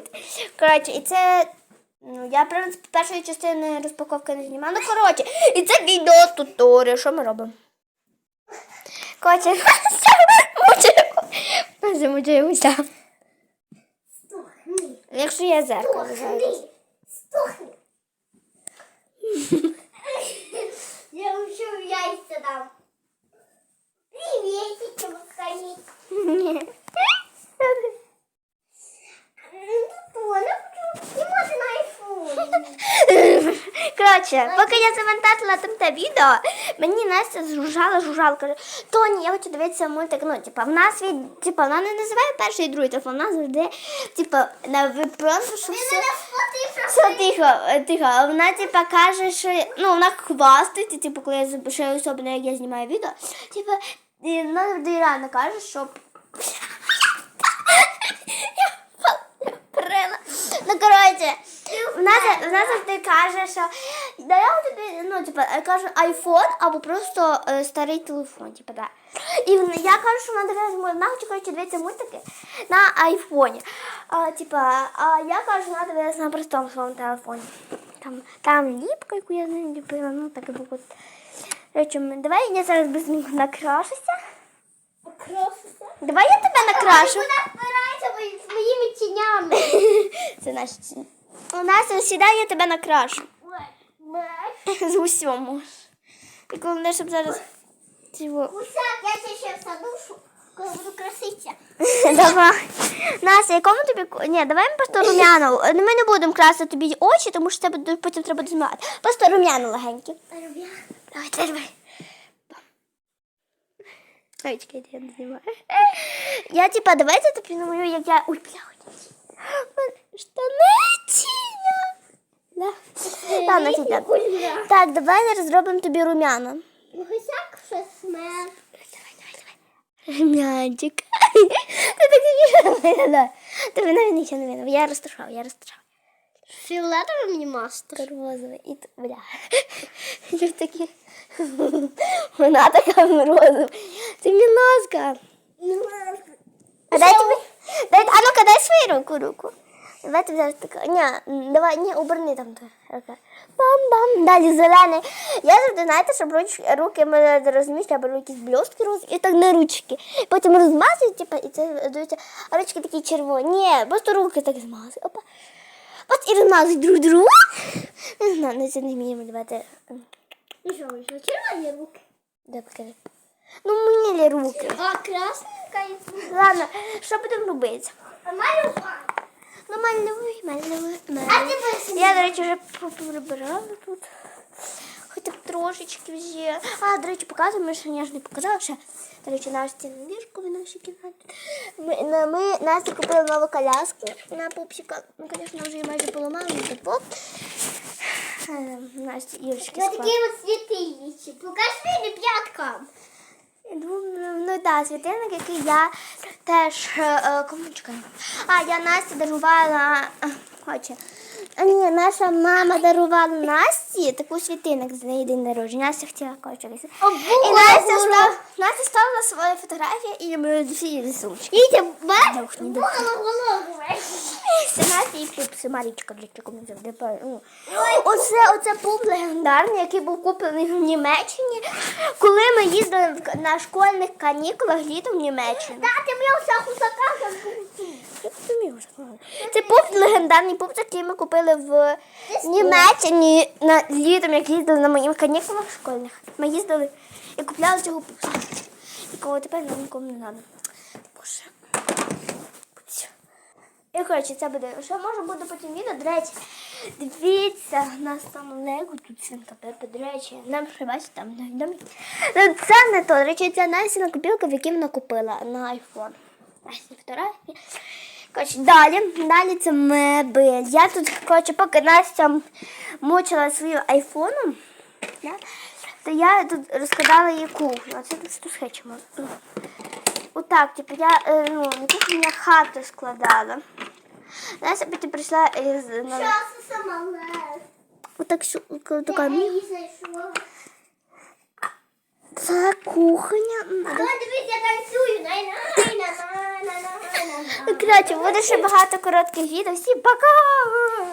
тут. Коротше, і це. Ну, я, в принципі, першої частини розпаковки не знімала. Ну, коротше, і це відео туторіал. Що ми робимо? Коротше, замучаємося. Стухни. Якщо є зеркало. зараз. Стухни. Стухни. Я ще в яйця дам. Приветики, Макари. Ні. Вона хочу знімати на айфоні. Коротше, поки я завантажила там те відео, мені Настя зжужала жужжала, каже, Тоні, я хочу дивитися мультик. Ну, типа, в нас від, типа, вона не називає перший і другий телефон, вона завжди, типа, на випросу, що все. Все тихо, е, тихо. А Вона типа каже, що ну вона хвастається, типу, коли я зап- ще особливо, як я знімаю відео, типа, вона завжди рано каже, що. Ну, коротше, вона, вона завжди каже, що да я тобі, ну, типа, я кажу айфон або просто е, старий телефон, типа, да. І вона- я кажу, що вона дивилася, вона хоче, коротше, дивитися мультики на айфоні. А, типа, а я кажу, вона дивилася на простому своєму телефоні. Там, там ліпка, яку я не ліпила, ну, так і було. Речі, давай я зараз без накрашуся. Давай я тебе накрашу. Вона впирається з моїми тінями. Це наші ціни. У нас сідай, я тебе накрашу. Ой, З усьому. І головне, щоб зараз. Гусак, я тебе ще всадушу, коли буду краситися. Давай. Настя, якому тобі. Ні, давай ми просто рум'яну. Ми не будемо красити тобі очі, тому що це буде потім треба знімати. Просто рум'яну легенькі. Рубя. Давай, давай, давай. Ой, чекайте, я не знімаю. Я типа, давайте тобі намалюю, як я. Ой, бля, штани тіня. Да. Ладно, тітя. Так, давай зараз зробимо тобі рум'яна. Гусак щось смер. Давай, давай, давай. Рум'янчик. Ти так виглядає. Тобі навіть нічого не видно. Я розташав, я розташав. Фіолетовий мені мастер. Розовий. І т- бля. Що такі? Вона така розова. Це міноска. А дай тобі. Дай, а ну-ка, дай свою руку, руку. Давай тобі зараз така. Ні, давай, ні, оберни там. Бам-бам. Далі зелений. Я завжди, знаєте, щоб руч, руки мене розумієш, я беру якісь блістки роз і так на ручки. Потім розмазую, типу, і це дивіться, а ручки такі червоні. Ні, просто руки так змазую. Опа. От і розмазують друг другу. Не знаю, не це не вміємо давати. Що, що, червоні руки? Покажи. Ну, милі руки. А красненька і Ладно, що будемо робити? малюка. Ну, малюй, малюй, А малюй. ти? Я, до речі, вже прибирала тут. Хоча б трошечки вже. А, до речі, показую, ми ще я ж не показала ще. До речі, Насті на ліжку в нашій кімнаті. Ми, на- ми Насті купили нову коляску на пупсика. Ну, звісно, вже її майже поламали, не тепло. Е, Насті Ірочки На спали. такі от світильничі. Покажи мені п'яткам. Ну, так, світильник, який я теж е, е, кому. А, я Настя дарувала. е, Хоче. А ні, наша мама дарувала Насті таку світильник з неї день народження. Настя хотіла хоче. І Настя, став, Настя ставила свої фотографії і ми всі сумочки. Вітя, бач? Дух, не дух. Голову. Це Настя і Пупси, Марічка, для чого не завжди. Ну, Оце, оце пуп легендарний, який був куплений в Німеччині, коли ми їздили на школьних канікулах літом в Німеччину. Та, ти мені вже, ладно. Це пуп легендарний пуп, який ми купили в Німеччині на літом, як їздили на моїх канікулах школьних. Ми їздили і купляли цього пупса. Якого тепер нам нікому не треба. Боже. І коротше, це буде. Що може буде потім відео, до речі. Дивіться, у нас там Лего, тут свинка Пепа, до речі, нам ще бачите, там на домі. Ну, це не то. До речі, це Настя копілка, в якій вона купила на iPhone. Настя фотографії. Коротше, далі, далі це мебель. Я тут, коротше, поки Настя мучила своїм айфоном, да, то я тут розкладала її кухню. А це тут схечимо. Отак, типу, я е, ну, не кухню, я хату складала. Настя потім прийшла із на Що лез? отак сю- така. Це кухня. А дивись, я танцюю. Най-на, най-на, най-на, най-на. Коротше, буде ще багато коротких відео. Всі пока!